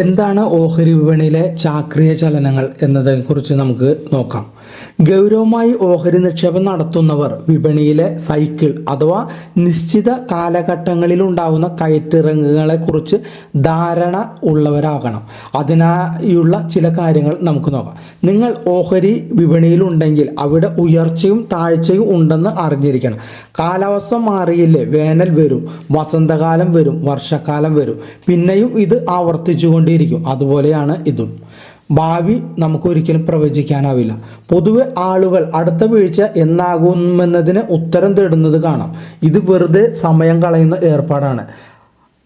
എന്താണ് ഓഹരി വിപണിയിലെ ചാക്രിയ ചലനങ്ങൾ എന്നതിനെക്കുറിച്ച് നമുക്ക് നോക്കാം. ഗൗരവമായി ഓഹരി നിക്ഷേപം നടത്തുന്നവർ വിപണിയിലെ സൈക്കിൾ അഥവാ നിശ്ചിത കാലഘട്ടങ്ങളിൽ ഉണ്ടാകുന്ന കയറ്റിറങ്ങുകളെ കുറിച്ച് ധാരണ ഉള്ളവരാകണം. അതിനായുള്ള ചില കാര്യങ്ങൾ നമുക്ക് നോക്കാം. നിങ്ങൾ ഓഹരി വിപണിയിലുണ്ടെങ്കിൽ അവിടെ ഉയർച്ചയും താഴ്ചയും ഉണ്ടെന്ന് അറിഞ്ഞിരിക്കണം. കാലാവസ്ഥ മാറിയില്ലേ? വേനൽ വരും വസന്തകാലം വരും വർഷക്കാലം വരും. പിന്നെയും ഇത് ആവർത്തിച്ചുകൊണ്ടിരിക്കും. അതുപോലെയാണ് ഇതും. ഭാവി നമുക്കൊരിക്കലും പ്രവചിക്കാനാവില്ല. പൊതുവെ ആളുകൾ അടുത്ത വീഴ്ച എന്നാകുമെന്നതിന് ഉത്തരം തേടുന്നത് കാണാം. ഇത് വെറുതെ സമയം കളയുന്ന ഏർപ്പാടാണ്.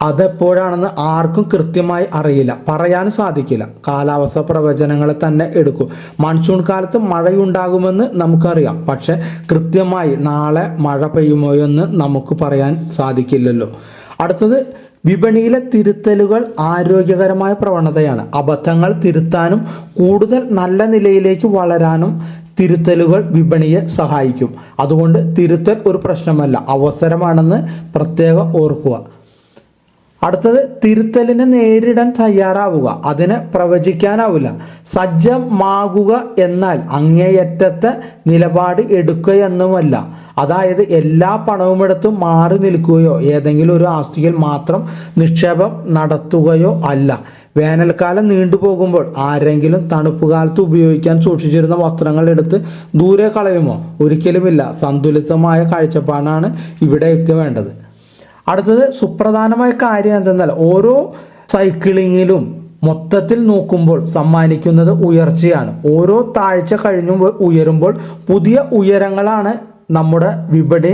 അതെപ്പോഴാണെന്ന് ആർക്കും കൃത്യമായി അറിയില്ല. പറയാൻ സാധിക്കില്ല. കാലാവസ്ഥ പ്രവചനങ്ങളെ തന്നെ എടുക്കും. മൺസൂൺ കാലത്ത് മഴയുണ്ടാകുമെന്ന് നമുക്കറിയാം. പക്ഷെ കൃത്യമായി നാളെ മഴ പെയ്യുമോ എന്ന് നമുക്ക് പറയാൻ സാധിക്കില്ലല്ലോ. അടുത്തത് വിപണിയിലെ തിരുത്തലുകൾ ആരോഗ്യകരമായ പ്രവണതയാണ്. അബദ്ധങ്ങൾ തിരുത്താനും കൂടുതൽ നല്ല നിലയിലേക്ക് വളരാനും തിരുത്തലുകൾ വിപണിയെ സഹായിക്കും. അതുകൊണ്ട് തിരുത്തൽ ഒരു പ്രശ്നമല്ല അവസരമാണെന്ന് പ്രത്യേകം ഓർക്കുക. അടുത്തത് തിരുത്തലിനെ നേരിടാൻ തയ്യാറാവുക. അതിനെ പ്രവചിക്കാനാവില്ല. സജ്ജമാകുക എന്നാൽ അങ്ങേയറ്റത്തെ നിലപാട് എടുക്കുക എന്നുമല്ല. അതായത് എല്ലാ പണവും എടുത്ത് മാറി നിൽക്കുകയോ ഏതെങ്കിലും ഒരു ആസ്തിയിൽ മാത്രം നിക്ഷേപം നടത്തുകയോ അല്ല. വേനൽക്കാലം നീണ്ടുപോകുമ്പോൾ ആരെങ്കിലും തണുപ്പ് കാലത്ത് ഉപയോഗിക്കാൻ സൂക്ഷിച്ചിരുന്ന വസ്ത്രങ്ങൾ എടുത്ത് ദൂരെ കളയുമോ? ഒരിക്കലുമില്ല. സന്തുലിതമായ കാഴ്ചപ്പാടാണ് ഇവിടെയൊക്കെ വേണ്ടത്. അടുത്തത് സുപ്രധാനമായ കാര്യം എന്തെന്നാൽ ഓരോ സൈക്ലിങ്ങിലും മൊത്തത്തിൽ നോക്കുമ്പോൾ സമ്മാനിക്കുന്നത് ഉയർച്ചയാണ്. ഓരോ താഴ്ച കഴിഞ്ഞും ഉയരുമ്പോൾ പുതിയ ഉയരങ്ങളാണ് നമ്മുടെ വിപണി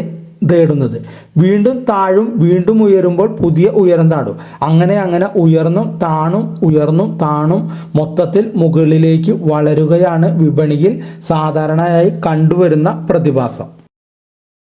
തേടുന്നത്. വീണ്ടും താഴും വീണ്ടും ഉയരുമ്പോൾ പുതിയ ഉയരം താടും. അങ്ങനെ അങ്ങനെ ഉയർന്നും താണും ഉയർന്നും താണും മൊത്തത്തിൽ മുകളിലേക്ക് വളരുകയാണ് വിപണിയിൽ സാധാരണയായി കണ്ടുവരുന്ന പ്രതിഭാസം.